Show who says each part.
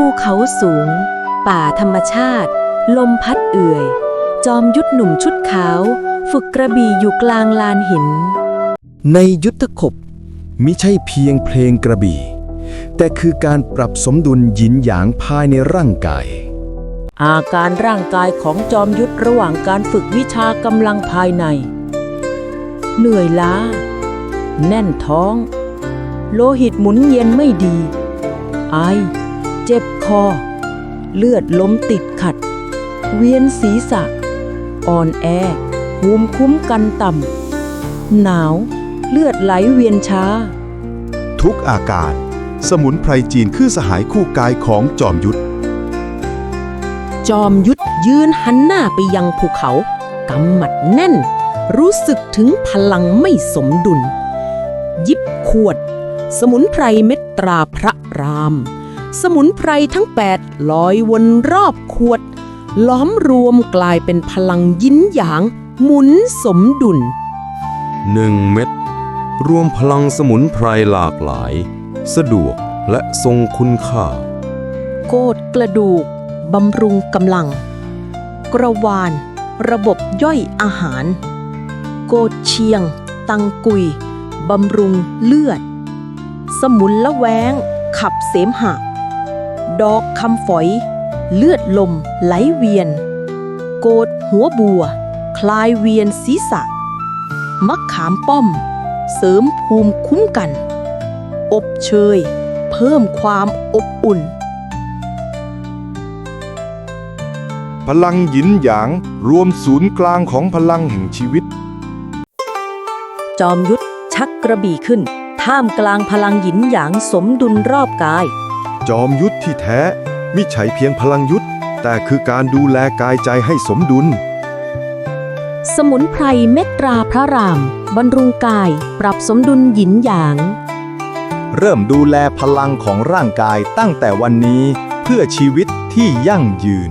Speaker 1: ภูเขาสูง ป่าธรรมชาติ ลมพัดเอื่อย จอมยุทธหนุ่มชุดขาว ฝึกกระบี่อยู่กลางลานหิน
Speaker 2: ในยุทธภพมิใช่เพียงเพลงกระบี่ แต่คือการปรับสมดุลหยินหยางภายในร่างกาย
Speaker 3: อาการร่างกายของจอมยุทธระหว่างการฝึกวิชากำลังภายใน เหนื่อยล้า แน่นท้อง โลหิตหมุนเย็นไม่ดี ไอ เจ็บคอ เลือดล้มติดขัด เวียนศีรษะ อ่อนแอภูมิคุ้มกันต่ำ หนาว เลือดไหลเวียนช้า
Speaker 4: ทุกอาการ สมุนไพรจีนคือสหายคู่กายของจอมยุทธ
Speaker 3: จอมยุทธยืนหันหน้าไปยังภูเขา กำหมัดแน่น รู้สึกถึงพลังไม่สมดุล ยิบขวด สมุนไพรเม็ดตราพระราม สมุนไพรทั้งแปดลอยวนรอบขวด ล้อมรวมกลายเป็นพลังยินหยาง หมุนสมดุล
Speaker 5: หนึ่งเม็ดรวมพลังสมุนไพรหลากหลาย สะดวกและทรงคุณค่า
Speaker 3: โกดกระดูก บำรุงกำลัง กระวาน ระบบย่อยอาหาร โกดเชียง ตังกุย บำรุงเลือด สมุนละแวง ขับเสมหะ ดอกคำฝอย เลือดลมไหลเวียน โกดหัวบัว คลายเวียนศีรษะมะขามป้อม เสริมภูมิคุ้มกัน อบเชย เพิ่มความอบอุ่น
Speaker 4: พลังหยินหยางรวมศูนย์กลางของพลังแห่งชีวิต
Speaker 3: จอมยุทธชักกระบี่ขึ้น ท่ามกลางพลังหยินหยางสมดุลรอบกาย
Speaker 4: จอมยุทธที่แท้มิใช่เพียงพลังยุทธแต่คือการดูแลกายใจให้สมดุล
Speaker 1: สมุนไพรเม็ดตราพระรามบำรุงกาย ปรับสมดุลหยินหยาง
Speaker 6: เริ่มดูแลพลังของร่างกายตั้งแต่วันนี้เพื่อชีวิตที่ยั่งยืน